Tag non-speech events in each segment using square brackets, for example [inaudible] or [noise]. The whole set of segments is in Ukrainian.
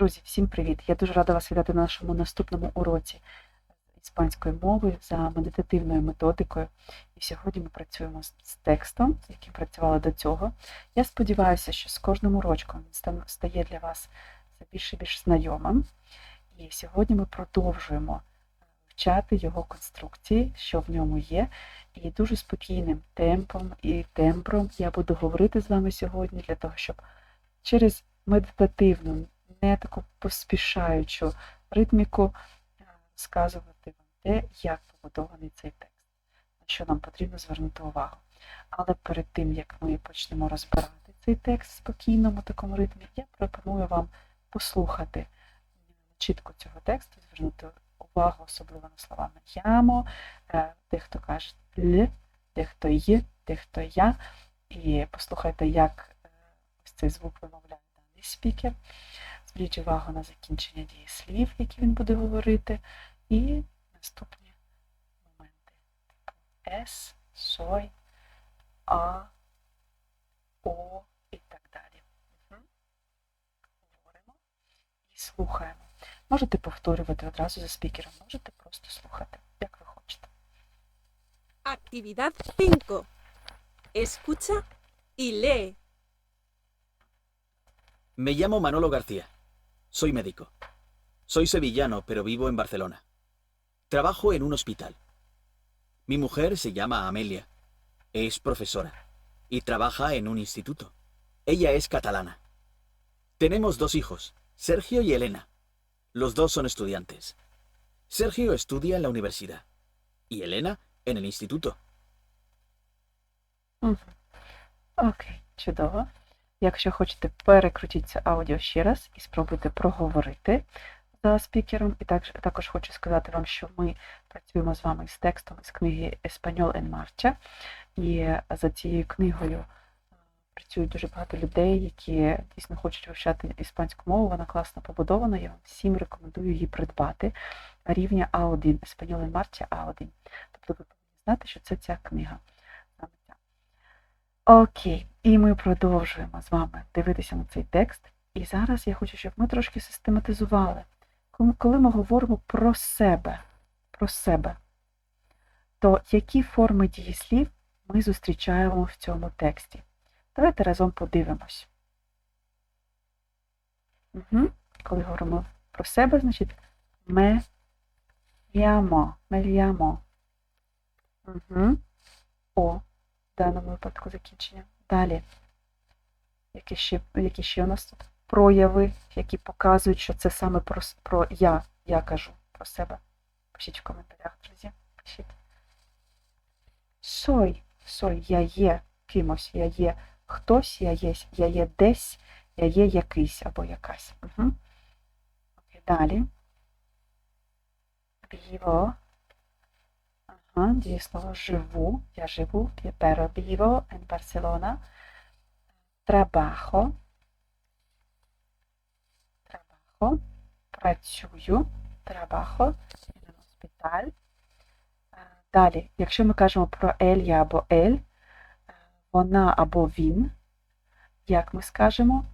Друзі, всім привіт! Я дуже рада вас вітати на нашому наступному уроці іспанської мови за медитативною методикою. І сьогодні ми працюємо з текстом, з яким працювали до цього. Я сподіваюся, що з кожним урочком він стає для вас все більше і більш знайомим. І сьогодні ми продовжуємо вивчати його конструкції, що в ньому є. І дуже спокійним темпом і тембром я буду говорити з вами сьогодні для того, щоб через медитативну, не таку поспішаючу ритміку е, сказувати вам те, як побудований цей текст, на що нам потрібно звернути увагу. Але перед тим, як ми почнемо розбирати цей текст в спокійному такому ритмі, я пропоную вам послухати чітко цього тексту, звернути увагу особливо на слова ямо, дехто каже л, дехто й, дехто я. І послухайте, як е, ось цей звук вимовляє даний спікер. Зверніть увагу на закінчення дієслів, які він буде говорити, і наступні моменти. Типу С, сой, А, О і так далі. Говоримо і слухаємо. Можете повторювати одразу за спікером, можете просто слухати, як ви хочете. Actividad 5. Escucha y lee. Me llamo Manolo García. Soy médico. Soy sevillano, pero vivo en Barcelona. Trabajo en un hospital. Mi mujer se llama Amelia. Es profesora y trabaja en un instituto. Ella es catalana. Tenemos dos hijos, Sergio y Elena. Los dos son estudiantes. Sergio estudia en la universidad y Elena en el instituto. Ok. Якщо хочете, перекрутіть це аудіо ще раз і спробуйте проговорити за спікером. І також, також хочу сказати вам, що ми працюємо з вами з текстом із книги Еспаньол en Marcha. І за цією книгою е, працюють дуже багато людей, які дійсно хочуть вивчати іспанську мову. Вона класно побудована. Я вам всім рекомендую її придбати рівня А1, Еспаньол en Marcha А1. Тобто ви повинні знати, що це ця книга. Окей, і ми продовжуємо з вами дивитися на цей текст. І зараз я хочу, щоб ми трошки систематизували. Коли ми говоримо про себе, про себе, то які форми дієслів ми зустрічаємо в цьому тексті? Давайте разом подивимось. Угу. Коли говоримо про себе, значить llamo, me llamo. Угу. О, в даному випадку закінчення. Далі. Які ще, які ще у нас тут прояви, які показують, що це саме про, про я. Я кажу про себе. Пишіть в коментарях, друзі. Пишіть. Сой. Сой. Я є кимось, я є хтось, я є, я є десь, я є якийсь або якась. Угу. Далі. Vivo. Ага, дієслово живу. Я живу. Pero vivo en Barcelona. Trabajo. Trabajo. Працюю. Trabajo. En hospital. Далі, якщо ми кажемо про Елья або Ель, вона або він, як ми скажемо,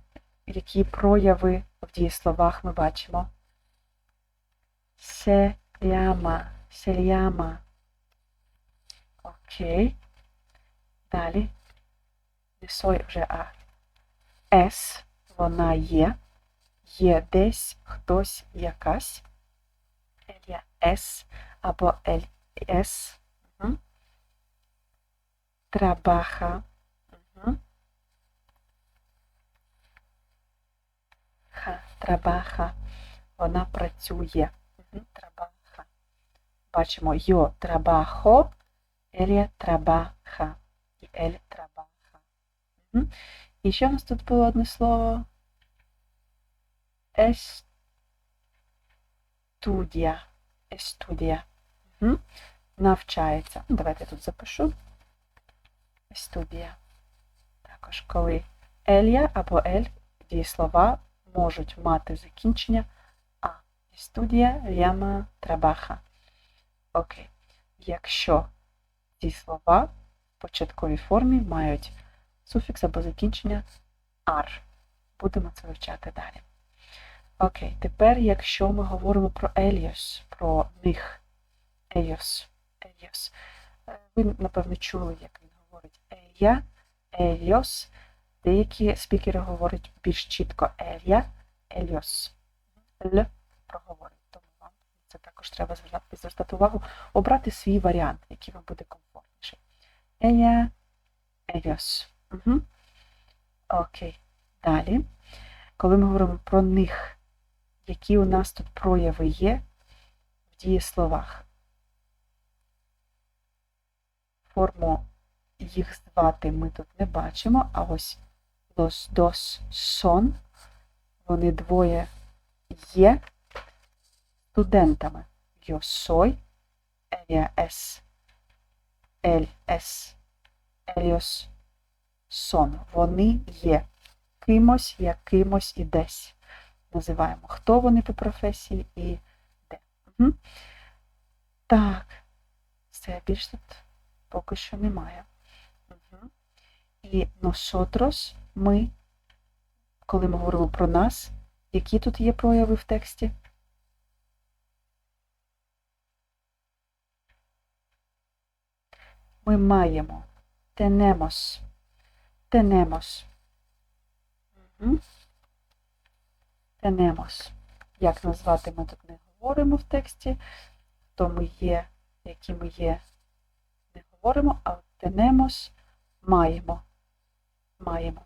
які прояви в дієсловах ми бачимо? Se llama, se. Окей. Далі. Не вже, а С. Вона є. Є десь хтось якась. Елья С або Ель С. Угу. Трабаха. Угу. Ха. Трабаха. Вона працює. Угу. Трабаха. Бачимо йо трабахо. Ella trabaja. І él trabaja. Мгм. І ще у нас тут було одне слово. Estudia. Estudia. Мгм. Навчається. Ну, Давайте я тут запишу. Estudia. Також коли Елья або Ель дієслова можуть мати закінчення А. Estudia llama trabaja. Окей. Якщо ці слова в початковій формі мають суфікс або закінчення ар. Будемо це вивчати далі. Окей, тепер, якщо ми говоримо про Еліос, про них. Еліос. Еліос. Е, Ви, напевно, чули, як він говорить Елія, Еліос. Деякі спікери говорять більш чітко Елія, Еліос. Л проговорюють. Тому вам це також треба звертати, увагу, обрати свій варіант, який вам буде комфортніший. Елія, Еліос. Угу. Окей. Далі. Коли ми говоримо про них, які у нас тут прояви є в дієсловах. Форму їх звати ми тут не бачимо, а ось los dos son, вони двоє є студентами. Yo soy, ella es, es, ellos son. Вони є кимось, якимось і десь. Називаємо, хто вони по професії і де. Угу. Так, все більше тут поки що немає. Угу. І nosotros, ми, коли ми говоримо про нас, які тут є прояви в тексті? Ми маємо. Tenemos. Угу. Tenemos. Як назвати ми тут не говоримо в тексті. Хто ми є, які ми є, не говоримо, а tenemos маємо. Маємо.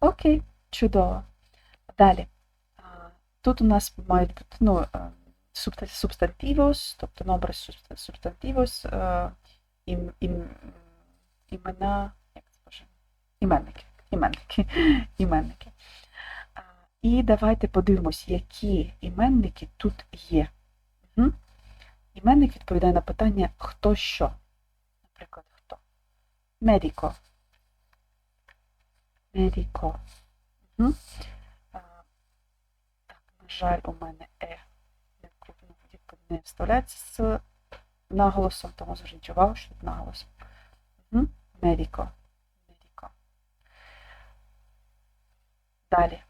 Окей, чудово. Далі. Тут у нас мають ну, е, субстантивос, тобто номер субста- субстантивос, е, ім, ім, імена, як це може? Іменники. Іменники. [laughs] Іменники. І давайте подивимось, які іменники тут є. Угу. Іменник відповідає на питання хто що. Наприклад, хто? Медико. Медико. Угу. Так, на жаль, у мене е не вставляється з наголосом, тому зверніть що тут наголос. Угу. Медико. Далі.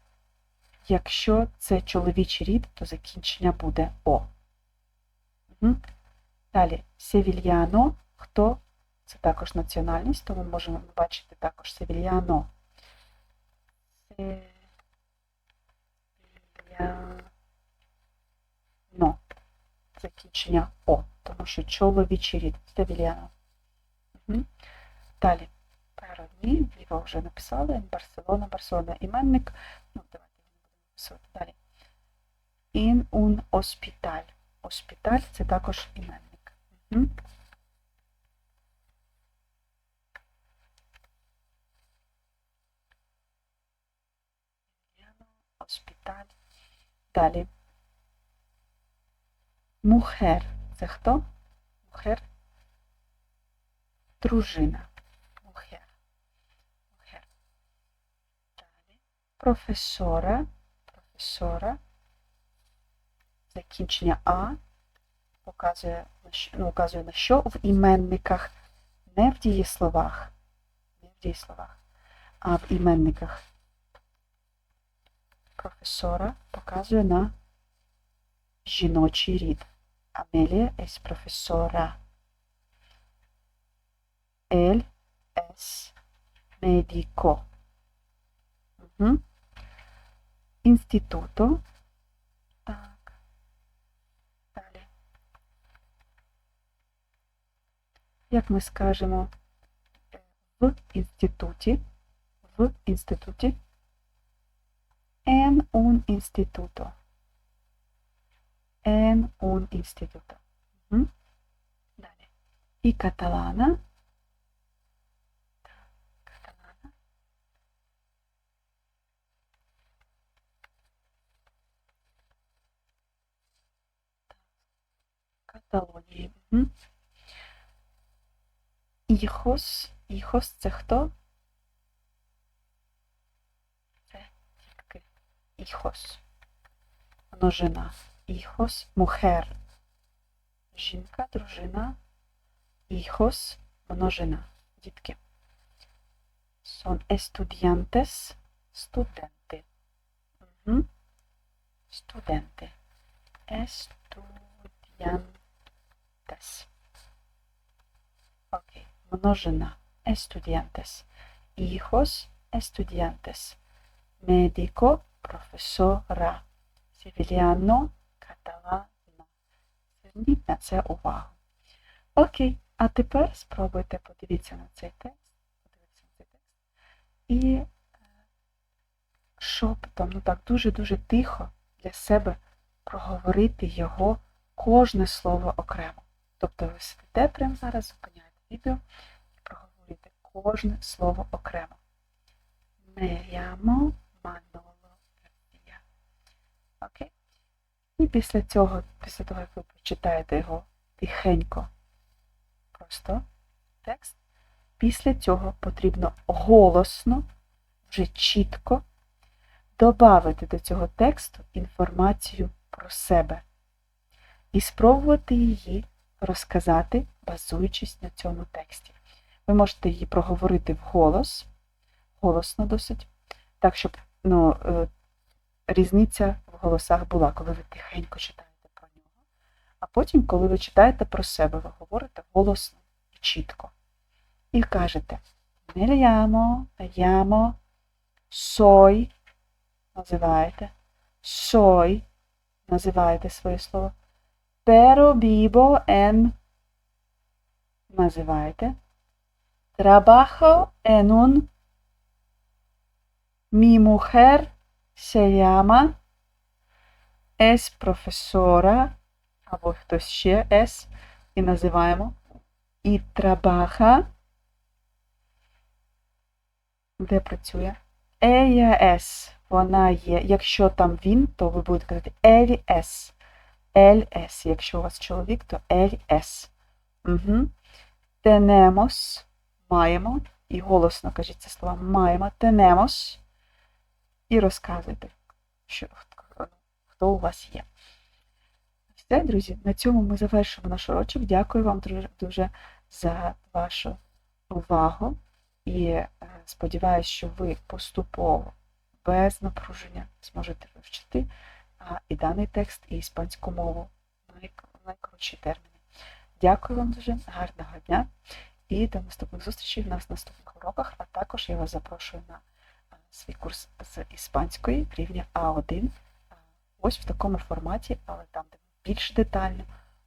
Якщо це чоловічий рід, то закінчення буде О. Угу. Далі. Севільяно. Хто? Це також національність, тому можемо бачити також. Севільяно. Закінчення О, тому що чоловічий рід. Севільяно. Угу. Далі. Перодні, його вже написали. Барселона, Барселона, іменник. Ну, давайте писати далі. In un hospital. Hospital – це також іменник. Угу. Hospital. Далі. Мухер. Це хто? Мухер. Дружина. Мухер. Мухер. Далі. Професора. Професора. Закінчення А показує, ну, указує на що в іменниках, не в дієсловах. Не в дієсловах, а в іменниках. Професора показує на жіночий рід. Амелія es професора. Él es médico. Угу. Інституту. Так. Далі. Як ми скажемо е, в інституті, в інституті, en un instituto. Un instituto. Угу. Далі. І каталана. Так, Каталана. Каталонії. Угу. Іхос. Іхос це хто? Це дітки. Іхос. Множина. Іхос. Мухер. Жінка, дружина. Іхос. Множина. Дітки. Son estudiantes. Студенти. Угу. Студенти. Estudiantes. Окей. Множина. Estudiantes. Hijos. Estudiantes. Médico. Profesora. Sevillano. Catalano. Зверніть на це увагу. Окей. А тепер спробуйте подивіться на цей текст. Подивіться на цей текст. І шепотом, ну так, дуже-дуже тихо для себе проговорити його кожне слово окремо. Тобто ви сидите прямо зараз, зупиняєте відео і проговорюєте кожне слово окремо. Me llamo Manolo García. Окей? І після цього, після того, як ви прочитаєте його тихенько, просто текст, після цього потрібно голосно, вже чітко додати до цього тексту інформацію про себе і спробувати її розказати, базуючись на цьому тексті. Ви можете її проговорити вголос, голосно досить, так, щоб ну, е, різниця голосах була, коли ви тихенько читаєте про нього. А потім, коли ви читаєте про себе, ви говорите голосно і чітко. І кажете me llamo, soy, називаєте, soy, називаєте своє слово, pero vivo називаєте, mi mujer se llama, es profesora, або хтось ще es, і називаємо, і trabaja, де працює, ella es, вона є. Якщо там він, то ви будете казати. Él es. Якщо у вас чоловік, то es. Угу. Tenemos, маємо. І голосно кажіть це слово маємо. Tenemos. І розказуйте, що, хто, у вас є. Все, друзі, на цьому ми завершимо наш урочок. Дякую вам дуже, за вашу увагу. І е, сподіваюся, що ви поступово, без напруження, зможете вивчити і даний текст, і іспанську мову найкоротші терміни. Дякую вам дуже, гарного дня і до наступних зустрічей в нас в наступних уроках, а також я вас запрошую на свій курс з іспанської рівня А1. Ось в такому форматі, але там, де ми більш детально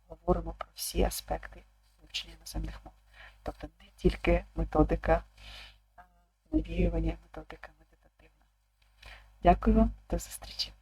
говоримо про всі аспекти вивчення іноземних мов. Тобто не тільки методика а, навіювання, методика медитативна. Дякую вам, до зустрічі!